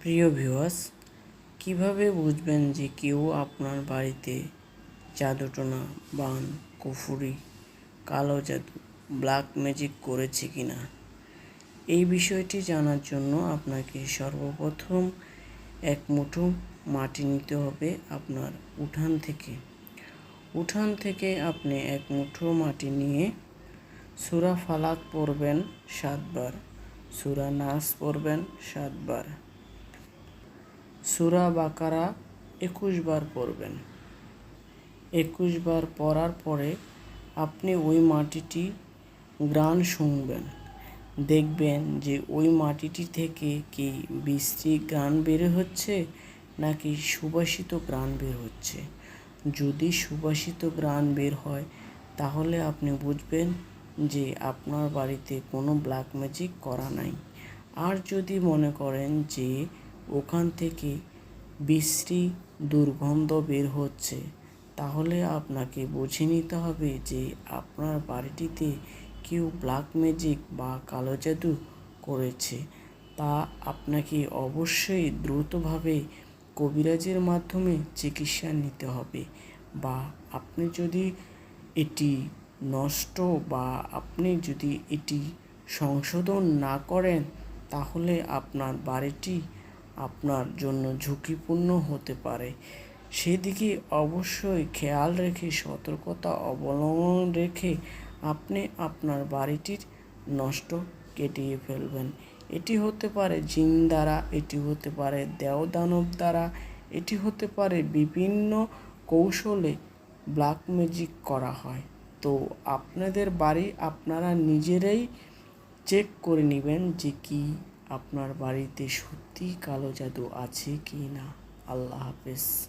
প্রিয় ভিউয়ার্স কীভাবে বুঝবেন যে কেউ আপনার বাড়িতে জাদুটোনা, বান, কুফুরি, কালো জাদু ব্ল্যাক ম্যাজিক করেছে কি না এই বিষয়টি জানার জন্য আপনাকে সর্বপ্রথম এক মুঠো মাটি নিতে হবে আপনার উঠান থেকে। উঠান থেকে আপনি এক মুঠো মাটি নিয়ে সুরা ফালাক পড়বেন সাতবার। সুরা নাস পড়বেন সাতবার। সুরা বাকারা একুশ বার পড়বেন। একুশ বার পড়ার পরে আপনি ওই মাটিটি গ্রান শুনবেন। দেখবেন যে ওই মাটিটি থেকে কি বৃষ্টি গ্রান বের হচ্ছে নাকি সুবাসিত গ্রান বের হচ্ছে। যদি সুবাসিত গ্রান বের হয়, তাহলে আপনি বুঝবেন যে আপনার বাড়িতে কোনো ব্ল্যাক ম্যাজিক করা নাই। আর যদি মনে করেন যে ওখান থেকে বিশ্রী দুর্গন্ধ বের হচ্ছে। তাহলে আপনাকে বুঝে নিতে হবে যে আপনার বাড়িটিতে কেউ ব্ল্যাক ম্যাজিক বা কালো জাদু করেছে। তা আপনাকে অবশ্যই দ্রুতভাবে কবিরাজের মাধ্যমে চিকিৎসা নিতে হবে বা আপনি যদি এটি নষ্ট বা আপনি যদি এটি সংশোধন না করেন, তাহলে আপনার বাড়িটি আপনার জন্য ঝুঁকিপূর্ণ হতে পারে। সেদিকে অবশ্যই খেয়াল রেখে, সতর্কতা অবলম্বন রেখে আপনি আপনার বাড়িটির নষ্ট কেটিয়ে ফেলবেন। এটি হতে পারে জিন দ্বারা, এটি হতে পারে দেওদানব দ্বারা, এটি হতে পারে বিভিন্ন কৌশলে ব্ল্যাক ম্যাজিক করা হয়। তো আপনাদের বাড়ি আপনারা নিজেরাই চেক করে নেবেন যে কি আপনার বাড়িতে সত্যি কালো জাদু আছে কি না? আল্লাহ হাফেজ।